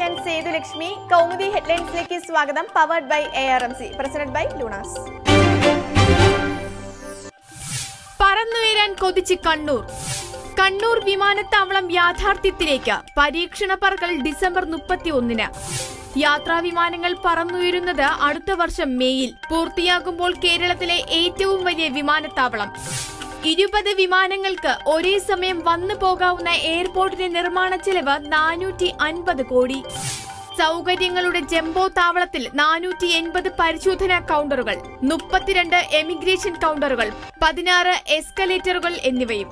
ഞാൻ സേതുലക്ഷ്മി കൗമുദി ഹെഡ്ലൈൻസിലേക്ക് സ്വാഗതം. Powered by A R M C presented by Lunars പറന്നുയരാൻ കൊതിച്ച് കണ്ണൂർ. കണ്ണൂർ വിമാനത്താവളം യാഥാർത്ഥ്യത്തിലേക്ക്. പരീക്ഷണ പറക്കൽ ഡിസംബർ മുപ്പത്തി ഒന്നിന് യാത്രാ വിമാനങ്ങൾ പറന്നുയരുന്നത് അടുത്ത വർഷം മേയിൽ. പൂർത്തിയാകുമ്പോൾ കേരളത്തിലെ ഏറ്റവും വലിയ വിമാനത്താവളം. ഇരുപത് വിമാനങ്ങൾക്ക് ഒരേ സമയം വന്നു പോകാവുന്ന എയർപോർട്ടിന്റെ നിർമ്മാണ ചെലവ് നാനൂറ്റി അൻപത് കോടി. സൗകര്യങ്ങളുടെ ജംബോ താവളത്തിൽ നാനൂറ്റി എൺപത് പരിശോധനാ കൗണ്ടറുകൾ മുപ്പത്തിരണ്ട് എമിഗ്രേഷൻ കൗണ്ടറുകൾ പതിനാറ് എസ്കലേറ്ററുകൾ എന്നിവയും.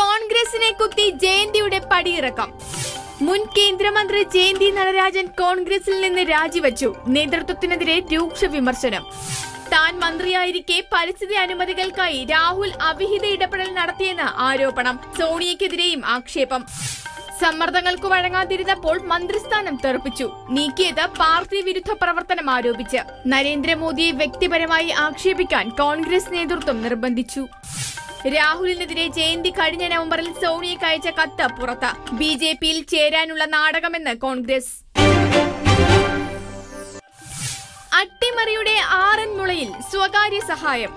കോൺഗ്രസിനെ കുത്തി ജയന്തിയുടെ പടിയിറക്കം. മുൻ കേന്ദ്രമന്ത്രി ജയന്തി നടരാജൻ കോൺഗ്രസിൽ നിന്ന് രാജിവച്ചു നേതൃത്വത്തിനെതിരെ രൂക്ഷ വിമർശനം. താൻ മന്ത്രിയായിരിക്കെ പരിസ്ഥിതി അനുമതികൾക്കായി രാഹുൽ അവിഹിത ഇടപെടൽ നടത്തിയെന്ന് ആരോപണം. സോണിയക്കെതിരെയും ആക്ഷേപം. സമ്മർദ്ദങ്ങൾക്ക് വഴങ്ങാതിരുന്നപ്പോൾ മന്ത്രിസ്ഥാനം തെറിപ്പിച്ചു. നീക്കിയത് പാർട്ടി വിരുദ്ധ പ്രവർത്തനം ആരോപിച്ച്. നരേന്ദ്രമോദിയെ വ്യക്തിപരമായി ആക്ഷേപിക്കാൻ കോൺഗ്രസ് നേതൃത്വം നിർബന്ധിച്ചു. രാഹുലിനെതിരെ ജയന്തി കഴിഞ്ഞ നവംബറിൽ സോണിയക്ക് അയച്ച കത്ത് പുറത്ത്. ബി ജെ പിയിൽ ചേരാനുള്ള നാടകമെന്ന് കോൺഗ്രസ്. അട്ടിമറിയുടെ ആറന്മുളയിൽ സ്വകാര്യ സഹായം.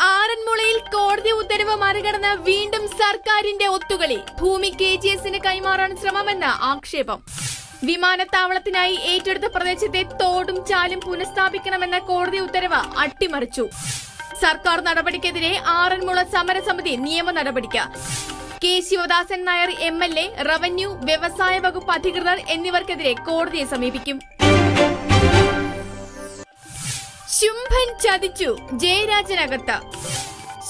ആറന്മുളയിൽ കോടതി ഉത്തരവ് മറികടന്ന് വീണ്ടും സർക്കാരിന്റെ ഒത്തുകളി. ഭൂമി കെ ജി എസിന് കൈമാറാൻ ശ്രമമെന്ന് ആക്ഷേപം. വിമാനത്താവളത്തിനായി ഏറ്റെടുത്ത പ്രദേശത്തെ തോടും ചാലും പുനഃസ്ഥാപിക്കണമെന്ന കോടതി ഉത്തരവ് അട്ടിമറിച്ചു. സർക്കാർ നടപടിക്കെതിരെ ആറന്മുള സമരസമിതി നിയമ നടപടിക്ക്. K Sivadasan Nair M L A revenue വ്യവസായ വകുപ്പ് അധികൃതർ എന്നിവർക്കെതിരെ കോടതിയെ സമീപിക്കും. ശുംഭൻ ചതിച്ചു ജയരാജനകത്ത്.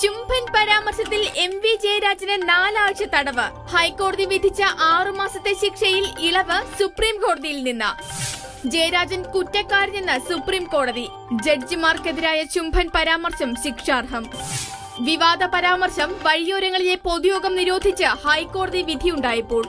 ശുംഭൻ പരാമർശത്തിൽ എം വി ജയരാജന് നാലാഴ്ച തടവ്. ഹൈക്കോടതി വിധിച്ച ആറുമാസത്തെ ശിക്ഷയിൽ ഇളവ് സുപ്രീം കോടതിയിൽ നിന്ന്. ജയരാജൻ കുറ്റക്കാരനെന്ന് സുപ്രീം കോടതി. ജഡ്ജിമാർക്കെതിരായ ചുംബൻ പരാമർശം ശിക്ഷാർഹം. വിവാദ പരാമർശം വഴിയോരങ്ങളിലെ പൊതുയോഗം നിരോധിച്ച് ഹൈക്കോടതി വിധിയുണ്ടായപ്പോൾ.